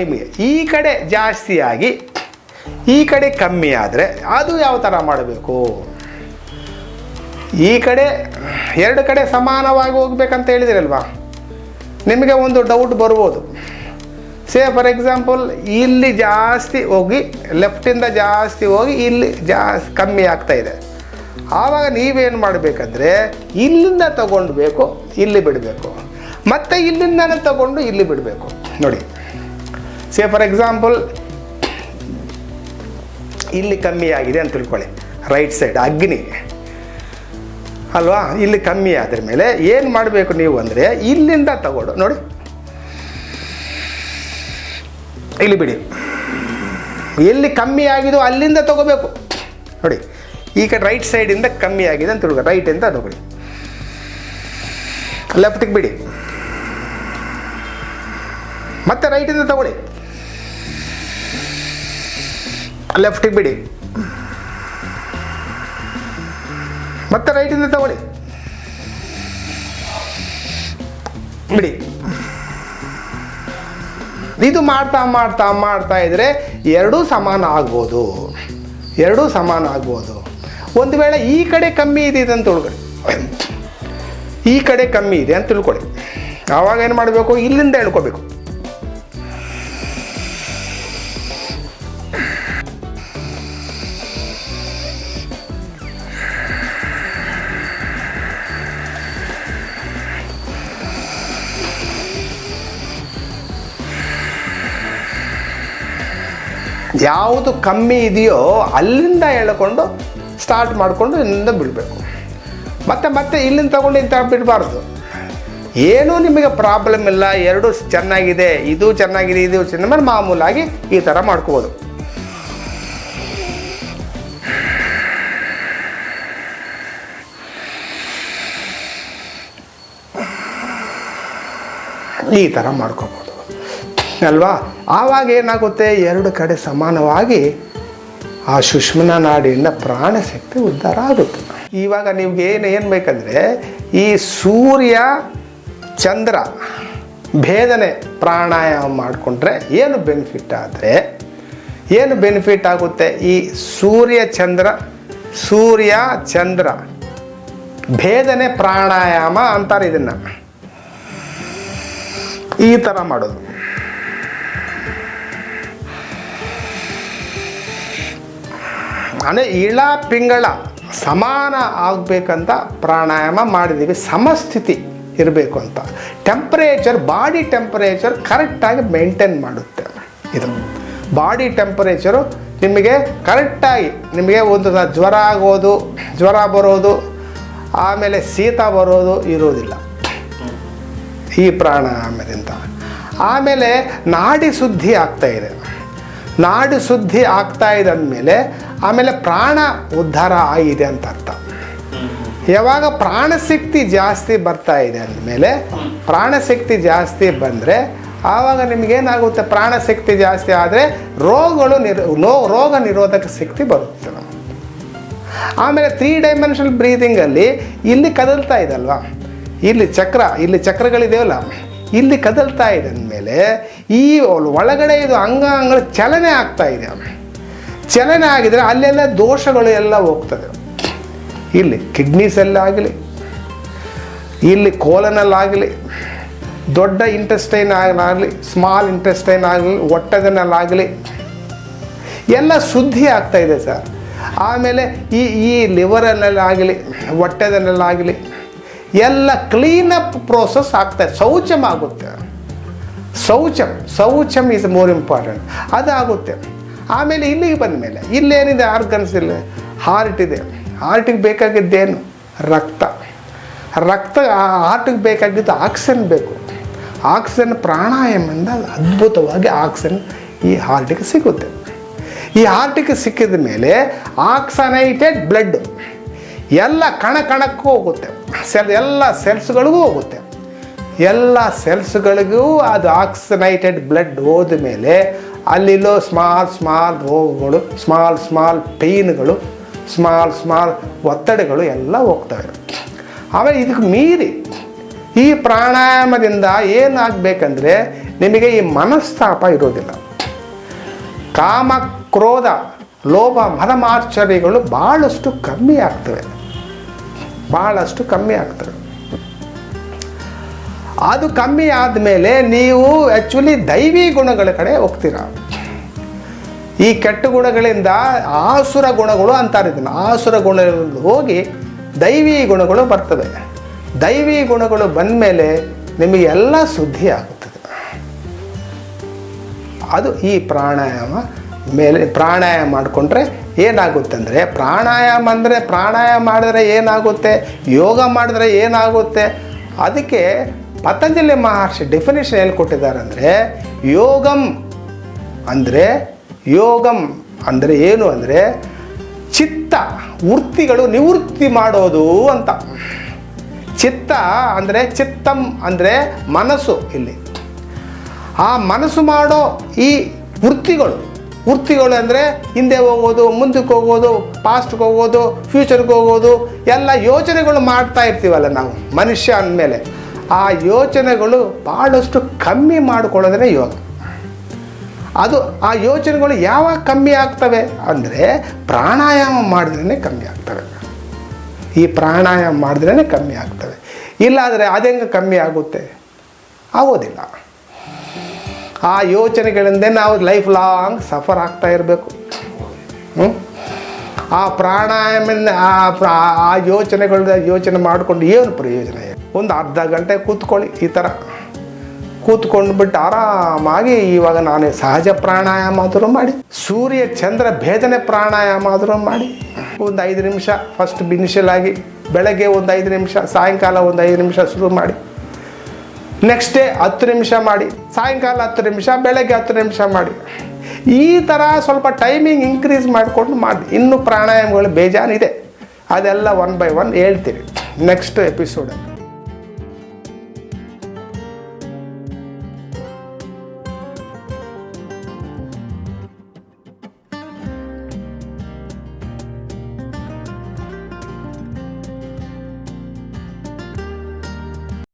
ನಿಮಗೆ ಈ ಕಡೆ ಜಾಸ್ತಿಯಾಗಿ, ಈ ಕಡೆ ಕಮ್ಮಿ ಆದರೆ ಅದು ಯಾವ ಥರ ಮಾಡಬೇಕು? ಈ ಕಡೆ ಎರಡು ಕಡೆ ಸಮಾನವಾಗಿ ಹೋಗ್ಬೇಕಂತ ಹೇಳಿದಿರಲ್ವಾ? ನಿಮಗೆ ಒಂದು ಡೌಟ್ ಬರ್ಬೋದು. ಸೇ ಫಾರ್ ಎಕ್ಸಾಂಪಲ್ ಇಲ್ಲಿ ಜಾಸ್ತಿ ಹೋಗಿ ಲೆಫ್ಟಿಂದ ಜಾಸ್ತಿ ಹೋಗಿ ಇಲ್ಲಿ ಜಾಸ್ತಿ ಕಮ್ಮಿ ಆಗ್ತಾ ಇದೆ. ಆವಾಗ ನೀವೇನು ಮಾಡಬೇಕಂದ್ರೆ, ಇಲ್ಲಿಂದ ತಗೊಂಡ್ಬೇಕು, ಇಲ್ಲಿ ಬಿಡಬೇಕು. ಮತ್ತು ಇಲ್ಲಿಂದನೇ ತಗೊಂಡು ಇಲ್ಲಿ ಬಿಡಬೇಕು. ನೋಡಿ ಸೇ ಫಾರ್ ಎಕ್ಸಾಂಪಲ್ ಇಲ್ಲಿ ಕಮ್ಮಿ ಆಗಿದೆ ಅಂತ ತಿಳ್ಕೊಳ್ಳಿ. ರೈಟ್ ಸೈಡ್ ಅಗ್ನಿ. ಅಲ್ವಾ? ಇಲ್ಲಿ ಕಮ್ಮಿ ಆದ್ರ ಮೇಲೆ ಏನು ಮಾಡಬೇಕು ನೀವು ಅಂದರೆ ಇಲ್ಲಿಂದ ತಗೊಂಡು. ನೋಡಿ. ಇಲ್ಲಿ ಬಿಡಿ. ಎಲ್ಲಿ ಕಮ್ಮಿ ಆಗಿದೋ ಅಲ್ಲಿಂದ ತಗೋಬೇಕು. ನೋಡಿ. ಈ ಕಡೆ ರೈಟ್ ಸೈಡಿಂದ ಕಮ್ಮಿ ಆಗಿದೆ ಅಂತ ತಿಳ್ಕೊ ರೈಟಿಂದ ತಗೊಳ್ಳಿ. ಲೆಫ್ಟಿಗೆ ಬಿಡಿ. ಮತ್ತೆ ರೈಟಿಂದ ತಗೊಳ್ಳಿ. ಲೆಫ್ಟಿಗೆ ಬಿಡಿ. ಮತ್ತೆ ರೈಟಿಂದ ತಗೊಳ್ಳಿ. ಬಿಡಿ. ಇದು ಮಾಡ್ತಾ ಮಾಡ್ತಾ ಮಾಡ್ತಾ ಇದ್ರೆ ಎರಡೂ ಸಮಾನ ಆಗ್ಬೋದು. ಎರಡೂ ಸಮಾನ ಆಗ್ಬೋದು. ಒಂದು ವೇಳೆ ಈ ಕಡೆ ಕಮ್ಮಿ ಇದೆ ಅಂತ ತಿಳ್ಕೊಳ್ಳಿ. ಈ ಕಡೆ ಕಮ್ಮಿ ಇದೆ ಅಂತ ತಿಳ್ಕೊಳ್ಳಿ. ಆವಾಗ ಏನು ಮಾಡಬೇಕು? ಇಲ್ಲಿಂದ ಎಳ್ಕೋಬೇಕು ಯಾವುದು ಕಮ್ಮಿ ಇದೆಯೋ ಅಲ್ಲಿಂದ ಎಳ್ಕೊಂಡು ಸ್ಟಾರ್ಟ್ ಮಾಡಿಕೊಂಡು ಇಲ್ಲಿಂದ ಬಿಡಬೇಕು. ಮತ್ತೆ ಮತ್ತೆ ಇಲ್ಲಿಂದ ತಗೊಂಡು ಇಂಥ ಬಿಡಬಾರ್ದು. ಏನೂ ನಿಮಗೆ ಪ್ರಾಬ್ಲಮ್ ಇಲ್ಲ, ಎರಡು ಚೆನ್ನಾಗಿದೆ, ಇದು ಚೆನ್ನಾಗಿದೆ, ಇದು ಚೆನ್ನಾಗಿ ಮಾಮೂಲಾಗಿ ಈ ಥರ ಮಾಡ್ಕೋಬೋದು. ಈ ಥರ ಮಾಡ್ಕೋಬೋದು. ಅಲ್ವಾ? ಆವಾಗ ಏನಾಗುತ್ತೆ? ಎರಡು ಕಡೆ ಸಮಾನವಾಗಿ ಆ ಸುಷ್ಮನ ನಾಡಿಯಿಂದ ಪ್ರಾಣಶಕ್ತಿ ಉದ್ಧಾರ ಆಗುತ್ತೆ. ಇವಾಗ ನಿಮ್ಗೆ ಏನು ಏನು ಬೇಕಂದರೆ, ಈ ಸೂರ್ಯ, ಚಂದ್ರ, ಭೇದನೆ ಪ್ರಾಣಾಯಾಮ ಮಾಡಿಕೊಂಡ್ರೆ ಏನು ಬೆನಿಫಿಟ್ ಆದರೆ? ಏನು ಬೆನಿಫಿಟ್ ಆಗುತ್ತೆ? ಈ ಸೂರ್ಯ, ಚಂದ್ರ ಸೂರ್ಯ, ಚಂದ್ರ, ಭೇದನೆ ಪ್ರಾಣಾಯಾಮ ಅಂತಾರೆ ಇದನ್ನು. ಈ ಥರ ಮಾಡೋದು. ಅಂದರೆ ಇಳ ಪಿಂಗಳ ಸಮಾನ ಆಗಬೇಕಂತ ಪ್ರಾಣಾಯಾಮ ಮಾಡಿದ್ದೀವಿ. ಸಮಸ್ಥಿತಿ ಇರಬೇಕು ಅಂತ. ಟೆಂಪ್ರೇಚರ್ ಬಾಡಿ ಟೆಂಪರೇಚರ್ ಕರೆಕ್ಟಾಗಿ ಮೇಂಟೈನ್ ಮಾಡುತ್ತೆ. ಇದು ಬಾಡಿ ಟೆಂಪರೇಚರು ನಿಮಗೆ ಕರೆಕ್ಟಾಗಿ ನಿಮಗೆ ಒಂದು ಜ್ವರ ಆಗೋದು, ಜ್ವರ ಬರೋದು, ಆಮೇಲೆ ಶೀತ ಬರೋದು ಇರೋದಿಲ್ಲ. ಈ ಪ್ರಾಣಾಯಾಮದಿಂದ. ಆಮೇಲೆ ನಾಡಿ ಶುದ್ಧಿ ಆಗ್ತಾ ಇದೆ. ನಾಡಿ ಶುದ್ಧಿ ಆಗ್ತಾ ಇದೆ ಅಂದಮೇಲೆ ಆಮೇಲೆ ಪ್ರಾಣ ಉದ್ಧಾರ ಆಗಿದೆ ಅಂತ ಅರ್ಥ. ಯಾವಾಗ ಪ್ರಾಣಶಕ್ತಿ ಜಾಸ್ತಿ ಬರ್ತಾ ಇದೆ ಅಂದಮೇಲೆ ಪ್ರಾಣಶಕ್ತಿ ಜಾಸ್ತಿ ಬಂದರೆ ಆವಾಗ ನಿಮಗೇನಾಗುತ್ತೆ ಪ್ರಾಣಶಕ್ತಿ ಜಾಸ್ತಿ ಆದರೆ ರೋಗಗಳು ನಿರ್, ಲೋ, ರೋಗ ನಿರೋಧಕ ಶಕ್ತಿ ಬರುತ್ತೆ. ಆಮೇಲೆ ತ್ರೀ ಡೈಮೆನ್ಷನಲ್ ಬ್ರೀದಿಂಗಲ್ಲಿ ಇಲ್ಲಿ ಕದಲ್ತಾ ಇದೆ ಅಲ್ವಾ ಇಲ್ಲಿ ಚಕ್ರ, ಇಲ್ಲಿ ಚಕ್ರಗಳಿದೆಯಲ್ಲ? ಇಲ್ಲಿ ಕದಲ್ತಾ ಇದೆ ಅಂದಮೇಲೆ ಈ ಒಳಗಡೆ ಇದು ಅಂಗಾಂಗಗಳ ಚಲನೆ ಆಗ್ತಾ ಇದೆ ಚಲನೆ ಆಗಿದರೆ ಅಲ್ಲೆಲ್ಲ ದೋಷಗಳು ಎಲ್ಲ ಹೋಗ್ತದೆ. ಇಲ್ಲಿ ಕಿಡ್ನೀಸಲ್ಲಾಗಲಿ ಇಲ್ಲಿ ಕೋಲನಲ್ಲಾಗಲಿ ದೊಡ್ಡ ಇಂಟೆಸ್ಟೈನ್ ಆಗಲಿ ಸ್ಮಾಲ್ ಇಂಟೆಸ್ಟೈನ್ ಆಗಲಿ ಹೊಟ್ಟೆದನಲ್ಲಾಗಲಿ ಎಲ್ಲ ಶುದ್ಧಿ ಇದೆ ಸರ್. ಆಮೇಲೆ ಈ ಈ ಲಿವರಲ್ಲಾಗಲಿ ಹೊಟ್ಟೆದಲ್ಲಾಗಲಿ ಎಲ್ಲ ಕ್ಲೀನಪ್ ಪ್ರೋಸೆಸ್ ಆಗ್ತದೆ ಶೌಚಮ್ ಆಗುತ್ತೆ. ಶೌಚಮ್ ಶೌಚಮ್ ಈಸ್ ಮೋರ್ ಇಂಪಾರ್ಟೆಂಟ್ ಅದಾಗುತ್ತೆ. ಆಮೇಲೆ ಇಲ್ಲಿಗೆ ಬಂದ ಮೇಲೆ ಇಲ್ಲೇನಿದೆ ಆರ್ಗನ್ಸ್ ಇಲ್ಲ. ಹಾರ್ಟ್ ಇದೆ. ಹಾರ್ಟಿಗೆ ಬೇಕಾಗಿದ್ದೇನು ರಕ್ತ. ರಕ್ತ ಹಾರ್ಟಿಗೆ ಬೇಕಾಗಿದ್ದು ಆಕ್ಸಿಜನ್ ಬೇಕು. ಆಕ್ಸಿಜನ್ ಪ್ರಾಣಾಯಾಮದಿಂದ ಅದ್ಭುತವಾಗಿ ಆಕ್ಸಿಜನ್ ಈ ಹಾರ್ಟಿಗೆ ಸಿಗುತ್ತೆ. ಈ ಹಾರ್ಟಿಗೆ ಸಿಕ್ಕಿದ ಮೇಲೆ ಆಕ್ಸನೈಟೆಡ್ ಬ್ಲಡ್ ಎಲ್ಲ ಕಣ ಕಣಕ್ಕೂ ಹೋಗುತ್ತೆ. ಸೆಲ್ ಎಲ್ಲ ಸೆಲ್ಸ್ಗಳಿಗೂ ಹೋಗುತ್ತೆ. ಎಲ್ಲ ಸೆಲ್ಸ್ಗಳಿಗೂ ಅದು ಆಕ್ಸಿನೈಟೆಡ್ ಬ್ಲಡ್ ಹೋದ ಮೇಲೆ ಅಲ್ಲಿಲ್ಲೋ ಸ್ಮಾಲ್ ಸ್ಮಾಲ್ ರೋಗಗಳು, ಸ್ಮಾಲ್ ಸ್ಮಾಲ್ ಪೇಯ್ನ್ಗಳು, ಸ್ಮಾಲ್ ಸ್ಮಾಲ್ ಒತ್ತಡಗಳು ಎಲ್ಲ ಹೋಗ್ತವೆ ಆಮೇಲೆ ಇದಕ್ಕೆ ಮೀರಿ ಈ ಪ್ರಾಣಾಯಾಮದಿಂದ ಏನಾಗಬೇಕಂದ್ರೆ ನಿಮಗೆ ಈ ಮನಸ್ತಾಪ ಇರೋದಿಲ್ಲ. ಕಾಮ ಕ್ರೋಧ ಲೋಭ ಮದಮಾರ್ಚರಿಗಳು ಭಾಳಷ್ಟು ಕಮ್ಮಿ ಆಗ್ತವೆ. ಭಾಳಷ್ಟು ಕಮ್ಮಿ ಆಗ್ತದೆ. ಅದು ಕಮ್ಮಿ ಆದಮೇಲೆ ನೀವು ಆ್ಯಕ್ಚುಲಿ ದೈವಿ ಗುಣಗಳ ಕಡೆ ಹೋಗ್ತೀರ. ಈ ಕೆಟ್ಟ ಗುಣಗಳಿಂದ ಆಸುರ ಗುಣಗಳು ಅಂತಾರೆ ಇದನ್ನು. ಆಸುರ ಗುಣಗಳಿಂದ ಹೋಗಿ ದೈವಿ ಗುಣಗಳು ಬರ್ತವೆ ದೈವಿ ಗುಣಗಳು ಬಂದ ಮೇಲೆ ನಿಮಗೆ ಎಲ್ಲ ಶುದ್ಧಿ ಆಗುತ್ತದೆ ಅದು ಈ ಪ್ರಾಣಾಯಾಮ ಮೇಲೆ ಪ್ರಾಣಾಯಾಮ ಮಾಡಿಕೊಂಡ್ರೆ ಏನಾಗುತ್ತೆ ಅಂದರೆ ಪ್ರಾಣಾಯಾಮ ಅಂದರೆ ಪ್ರಾಣಾಯಾಮ ಮಾಡಿದ್ರೆ ಏನಾಗುತ್ತೆ, ಯೋಗ ಮಾಡಿದ್ರೆ ಏನಾಗುತ್ತೆ? ಅದಕ್ಕೆ ಪತಂಜಲಿ ಮಹರ್ಷಿ ಡೆಫಿನೇಷನ್ ಹೇಳ್ಕೊಟ್ಟಿದ್ದಾರೆ ಕೊಟ್ಟಿದ್ದಾರೆ ಅಂದರೆ ಯೋಗಂ ಅಂದರೆ ಯೋಗಂ ಅಂದರೆ ಏನು ಅಂದರೆ ಚಿತ್ತ, ವೃತ್ತಿಗಳು ನಿವೃತ್ತಿ ಮಾಡೋದು ಅಂತ. ಚಿತ್ತ ಅಂದರೆ ಚಿತ್ತಂ ಅಂದರೆ ಮನಸ್ಸು ಇಲ್ಲಿ. ಆ ಮನಸ್ಸು ಮಾಡೋ ಈ ವೃತ್ತಿಗಳು ವೃತ್ತಿಗಳು ಅಂದರೆ ಹಿಂದೆ ಹೋಗೋದು, ಮುಂದಕ್ಕೆ ಹೋಗೋದು ಪಾಸ್ಟ್ಗೆ ಹೋಗೋದು ಫ್ಯೂಚರ್ಗೆ ಹೋಗೋದು, ಎಲ್ಲ ಯೋಚನೆಗಳು ಮಾಡ್ತಾ ಇರ್ತೀವಲ್ಲ ನಾವು, ಮನುಷ್ಯ ಅಂದಮೇಲೆ. ಆ ಯೋಚನೆಗಳು ಭಾಳಷ್ಟು ಕಮ್ಮಿ ಮಾಡಿಕೊಳ್ಳೋದೇ ಯೋಗ. ಅದು ಆ ಯೋಚನೆಗಳು ಯಾವಾಗ ಕಮ್ಮಿ ಆಗ್ತವೆ ಅಂದರೆ ಪ್ರಾಣಾಯಾಮ ಮಾಡಿದ್ರೇ ಕಮ್ಮಿ ಆಗ್ತವೆ. ಈ ಪ್ರಾಣಾಯಾಮ ಮಾಡಿದ್ರೇ ಕಮ್ಮಿ ಆಗ್ತವೆ. ಇಲ್ಲಾದರೆ ಅದೆಂಗೆ ಕಮ್ಮಿ ಆಗುತ್ತೆ? ಆಗೋದಿಲ್ಲ. ಆ ಯೋಚನೆಗಳಿಂದ ನಾವು ಲೈಫ್ ಲಾಂಗ್ ಸಫರ್ ಆಗ್ತಾ ಇರಬೇಕು. ಆ ಪ್ರಾಣಾಯಾಮ ಆ ಯೋಚನೆಗಳ ಯೋಚನೆ ಮಾಡಿಕೊಂಡು ಏನು ಪ್ರಯೋಜನ? ಒಂದು ಅರ್ಧ ಗಂಟೆ ಕೂತ್ಕೊಳ್ಳಿ ಈ ಥರ. ಕೂತ್ಕೊಂಡು ಬಿಟ್ಟು ಆರಾಮಾಗಿ ಇವಾಗ ನಾನು ಸಹಜ ಪ್ರಾಣಾಯಾಮ ಆದರೂ ಮಾಡಿ, ಸೂರ್ಯ ಚಂದ್ರ ಭೇದನೆ ಪ್ರಾಣಾಯಾಮ ಆದರೂ ಮಾಡಿ, ಒಂದು ಐದು ನಿಮಿಷ ಫಸ್ಟ್ ಬಿನಿಷಲ್ ಆಗಿ ಬೆಳಗ್ಗೆ ಒಂದು ಐದು ನಿಮಿಷ, ಸಾಯಂಕಾಲ ಒಂದು ಐದು ನಿಮಿಷ ಶುರು ಮಾಡಿ ನೆಕ್ಸ್ಟ್ ಡೇ ಹತ್ತು ನಿಮಿಷ ಮಾಡಿ, ಸಾಯಂಕಾಲ ಹತ್ತು ನಿಮಿಷ, ಬೆಳಗ್ಗೆ ಹತ್ತು ನಿಮಿಷ ಮಾಡಿ. ಈ ಥರ ಸ್ವಲ್ಪ ಟೈಮಿಂಗ್ ಇನ್ಕ್ರೀಸ್ ಮಾಡಿಕೊಂಡು ಮಾಡಿ. ಇನ್ನೂ ಪ್ರಾಣಾಯಾಮಗಳು ಬೇಜಾನಿದೆ ಅದೆಲ್ಲ ಒನ್ ಬೈ ಒನ್ ಹೇಳ್ತೀರಿ. Next episode